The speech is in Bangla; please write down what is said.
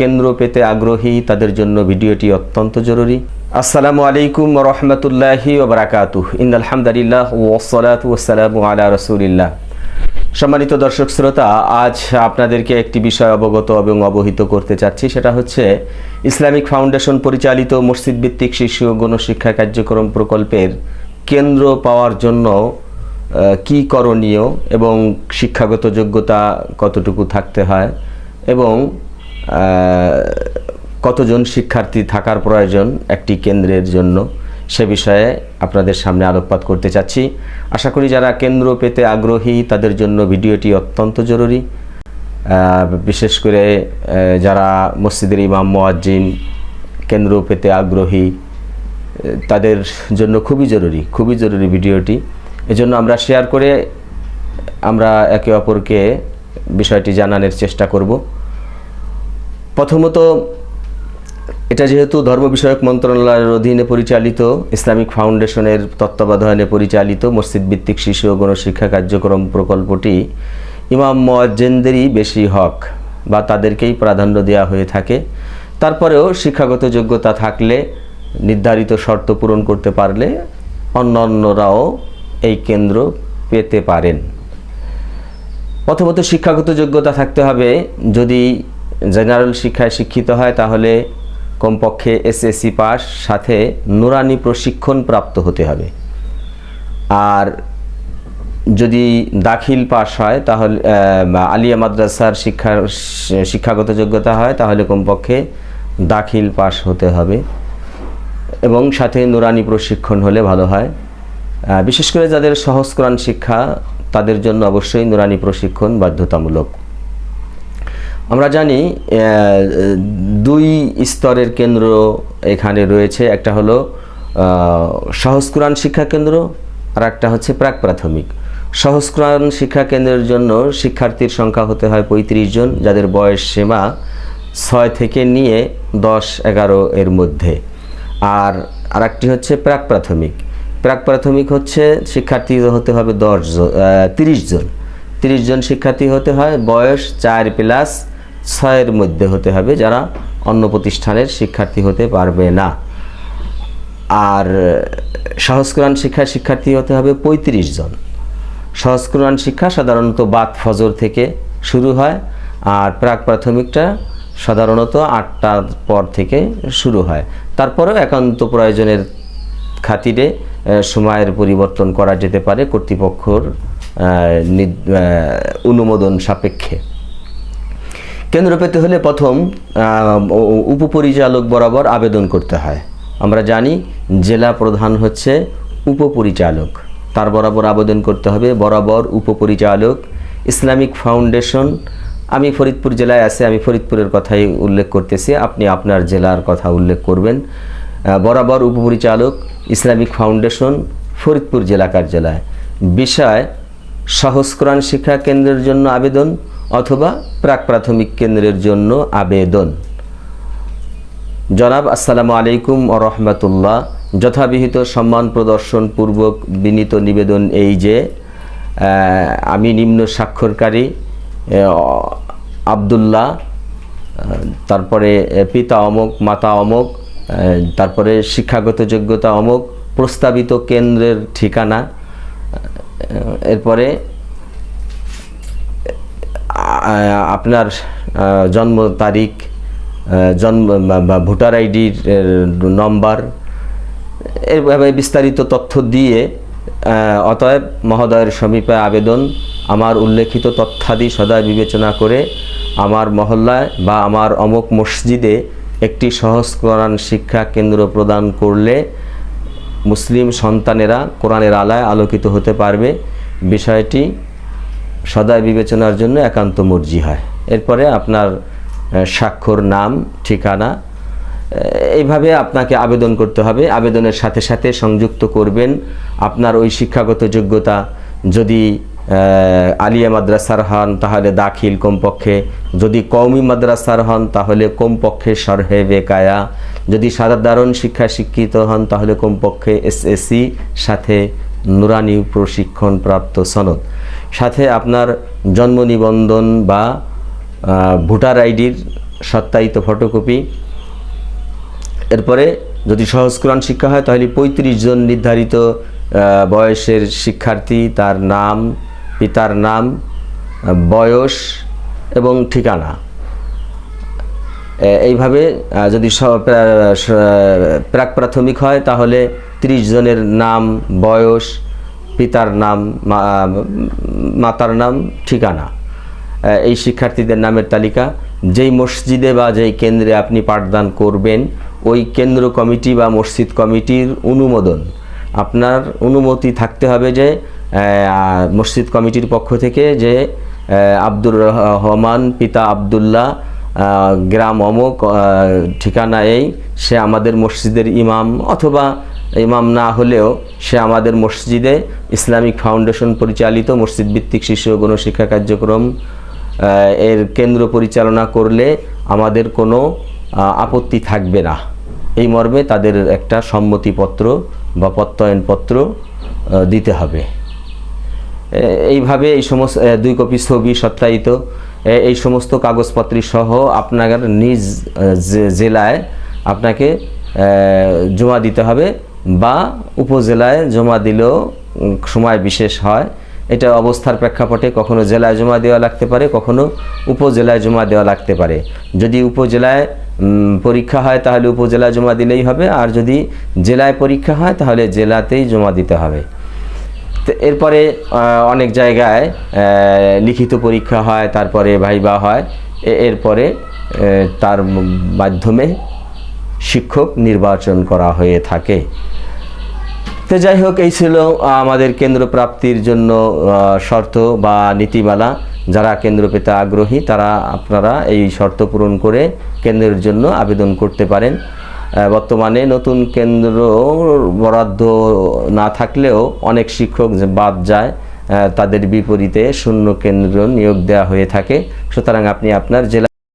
কেন্দ্র পেতে আগ্রহী, তাদের জন্য ভিডিওটি অত্যন্ত জরুরি। আসসালামু আলাইকুম রহমতুল্লাহি ওবরাকাতুহ ইন আলহামদুলিল্লাহ ওসলাত ওসালামু আলা রসুলিল্লাহ। সম্মানিত দর্শক শ্রোতা, আজ আপনাদেরকে একটি বিষয় অবগত এবং অবহিত করতে চাচ্ছি, সেটা হচ্ছে ইসলামিক ফাউন্ডেশন পরিচালিত মসজিদ ভিত্তিক শিশু গণশিক্ষা কার্যক্রম প্রকল্পের কেন্দ্র পাওয়ার জন্য কি করণীয় এবং শিক্ষাগত যোগ্যতা কতটুকু থাকতে হয় এবং কতজন শিক্ষার্থী থাকার প্রয়োজন একটি কেন্দ্রের জন্য, সে বিষয়ে আপনাদের সামনে আলোকপাত করতে চাচ্ছি। আশা করি যারা কেন্দ্র পেতে আগ্রহী, তাদের জন্য ভিডিওটি অত্যন্ত জরুরি। বিশেষ করে যারা মসজিদের ইমাম, মোয়াজ্জিন, কেন্দ্র পেতে আগ্রহী তাদের জন্য খুবই জরুরি খুবই জরুরি ভিডিওটি। এজন্য আমরা শেয়ার করে আমরা একে অপরকে বিষয়টি জানানোর চেষ্টা করব। প্রথমত, এটা যেহেতু ধর্ম বিষয়ক মন্ত্রণালয়ের অধীনে পরিচালিত, ইসলামিক ফাউন্ডেশনের তত্ত্বাবধানে পরিচালিত মসজিদ ভিত্তিক শিশু ও গণশিক্ষা কার্যক্রম প্রকল্পটি ইমাম মোয়াজ্জেনদেরই বেশি হক বা তাদেরকেই প্রাধান্য দেওয়া হয়ে থাকে। তারপরেও শিক্ষাগত যোগ্যতা থাকলে, নির্ধারিত শর্ত পূরণ করতে পারলে অন্যান্যরাও এই কেন্দ্র পেতে পারেন। প্রথমত, শিক্ষাগত যোগ্যতা থাকতে হবে যদি জেনারেল শিক্ষায় শিক্ষিত হয়, তাহলে কমপক্ষে এসএসসি পাস, সাথে নুরানি প্রশিক্ষণ প্রাপ্ত হতে হবে। আর যদি দাখিল পাস হয়, তাহলে আলিয়া মাদ্রাসার শিক্ষার শিক্ষাগত যোগ্যতা হয়, তাহলে কমপক্ষে দাখিল পাস হতে হবে। এবং সাথে নুরানি প্রশিক্ষণ হলে ভালো হয়। বিশেষ করে যাদের সহজ কোরআন শিক্ষা, তাদের জন্য অবশ্যই নুরানি প্রশিক্ষণ বাধ্যতামূলক। আমরা জানি দুই স্তরের কেন্দ্র এখানে রয়েছে। একটা হলো আহ, সহজ কোরআন শিক্ষা কেন্দ্র আর একটা হচ্ছে প্রাক প্রাথমিক। সহজ কোরআন শিক্ষা কেন্দ্রের জন্য শিক্ষার্থীর সংখ্যা হতে হয় পঁয়ত্রিশ জন যাদের বয়স সীমা ছয় থেকে নিয়ে দশ এগারো এর মধ্যে। আর আরেকটি হচ্ছে প্রাক প্রাথমিক। প্রাক প্রাথমিক হচ্ছে শিক্ষার্থী হতে হবে দশ জন তিরিশ জন। তিরিশ জন শিক্ষার্থী হতে হয় বয়স চার প্লাস ছয়ের মধ্যে হতে হবে যারা অন্য প্রতিষ্ঠানের শিক্ষার্থী হতে পারবে না। আর সহজ কোরআন শিক্ষার শিক্ষার্থী হতে হবে পঁয়ত্রিশ জন। সহজ কোরআন শিক্ষা সাধারণত বাদ ফজর থেকে শুরু হয়, আর প্রাক প্রাথমিকটা সাধারণত আটটার পর থেকে শুরু হয়। তারপরেও একান্ত প্রয়োজনের খাতিরে সময়ের পরিবর্তন করা যেতে পারে কর্তৃপক্ষর অনুমোদন সাপেক্ষে। কেন্দ্র পেতে হলে প্রথম উপপরিচালক বরাবর আবেদন করতে হয়। আমরা জানি জেলা প্রধান হচ্ছে উপপরিচালক। তার বরাবর আবেদন করতে হবে বরাবর উপপরিচালক, ইসলামিক ফাউন্ডেশন। আমি ফরিদপুর জেলায় আছে, আমি ফরিদপুরের কথাই উল্লেখ করতেছি। আপনি আপনার জেলার কথা উল্লেখ করবেন। বরাবর উপপরিচালক, ইসলামিক ফাউন্ডেশন, ফরিদপুর জেলা কার্যালয়। বিষয়, সহজ কোরআন শিক্ষা কেন্দ্রের জন্য আবেদন। অথবা প্রাক প্রাথমিক কেন্দ্রের জন্য আবেদন। জনাব, আসসালামু আলাইকুম ও রহমতুল্লাহ। যথাবিহিত সম্মান প্রদর্শন পূর্বক বিনীত নিবেদন এই যে আমি নিম্ন স্বাক্ষরকারী আবদুল্লাহ তারপরে পিতা অমক, মাতা অমক তারপরে শিক্ষাগত যোগ্যতা অমক, প্রস্তাবিত কেন্দ্রের ঠিকানা এরপরে আপনার জন্ম তারিখ জন্ম ভোটার আইডির নম্বর এভাবে বিস্তারিত তথ্য দিয়ে অতএব মহোদয়ের সমীপে আবেদন, আমার উল্লেখিত তথ্যাদি সদা বিবেচনা করে আমার মহল্লায় বা আমার অমুক মসজিদে একটি সহজ কোরআন শিক্ষা কেন্দ্র প্রদান করলে মুসলিম সন্তানেরা কোরআনের আলায় আলোকিত হতে পারবে। বিষয়টি সদায় বিবেচনার জন্য একান্ত মর্জি হয়। এরপরে আপনার স্বাক্ষর, নাম, ঠিকানা এইভাবে আপনাকে আবেদন করতে হবে। আবেদনের সাথে সাথে সংযুক্ত করবেন আপনার ওই শিক্ষাগত যোগ্যতা। যদি আলিয়া মাদ্রাসার হন, তাহলে দাখিল কমপক্ষে। যদি কওমি মাদ্রাসার হন, তাহলে কমপক্ষে সরহে বেকায়া। যদি সাধারণ শিক্ষা শিক্ষিত হন, তাহলে কমপক্ষে এসএসসি, সাথে নুরানি প্রশিক্ষণ প্রাপ্ত সনদ। সাথে আপনার জন্ম নিবন্ধন বা ভোটার আইডির সত্যায়িত ফটোকপি। এরপরে যদি সহজকরণ শিক্ষা হয়, তাহলে পঁয়ত্রিশ জন নির্ধারিত বয়সের শিক্ষার্থী, তার নাম, পিতার নাম, বয়স এবং ঠিকানা। এইভাবে যদি প্রাক প্রাথমিক হয়, তাহলে ত্রিশ জনের নাম, বয়স পিতার নাম মাতার নাম, ঠিকানা। এই শিক্ষার্থীদের নামের তালিকা। যেই মসজিদে বা যেই কেন্দ্রে আপনি পাঠদান করবেন, ওই কেন্দ্র কমিটি বা মসজিদ কমিটির অনুমোদন। আপনার অনুমতি থাকতে হবে যে মসজিদ কমিটির পক্ষ থেকে যে আব্দুর রহমান, পিতা আবদুল্লাহ গ্রাম অমুক ঠিকানা এই, সে আমাদের মসজিদের ইমাম অথবা ইমাম না হলেও সে আমাদের মসজিদে ইসলামিক ফাউন্ডেশন পরিচালিত মসজিদ ভিত্তিক শিশু গণশিক্ষা কার্যক্রম এর কেন্দ্র পরিচালনা করলে আমাদের কোনো আপত্তি থাকবে না। এই মর্মে তাদের একটা সম্মতিপত্র বা প্রত্যয়নপত্র দিতে হবে। এইভাবে এই সমস্ত দুই কপি ছবি সত্যায়িত। এই সমস্ত কাগজপত্র সহ আপনার নিজ জেলায় আপনাকে জমা দিতে হবে। বা উপজেলায় জমা দিলেও সময় বিশেষ হয়। এটা অবস্থার প্রেক্ষাপটে কখনো জেলায় জমা দেওয়া লাগতে পারে, কখনো উপজেলায় জমা দেওয়া লাগতে পারে। যদি উপজেলায় পরীক্ষা হয় তাহলে উপজেলায় জমা দিলেই হবে, আর যদি জেলায় পরীক্ষা হয় তাহলে জেলাতেই জমা দিতে হবে। এরপরে অনেক জায়গায় লিখিত পরীক্ষা হয়, তারপরে ভাইবা হয়। এরপরে তার মাধ্যমে শিক্ষক নির্বাচন করা হয়ে থাকে। তো যাই হোক, এই ছিল আমাদের কেন্দ্র প্রাপ্তির জন্য শর্ত বা নীতিমালা। যারা কেন্দ্র পেতে আগ্রহী, তারা আপনারা এই শর্ত পূরণ করে কেন্দ্রের জন্য আবেদন করতে পারেন। বর্তমানে নতুন কেন্দ্র বরাদ্দ না থাকলেও অনেক শিক্ষক বাদ যায় তাদের বিপরীতে শূন্য কেন্দ্র নিয়োগ দেওয়া হয়ে থাকে। সুতরাং আপনি আপনার জেলা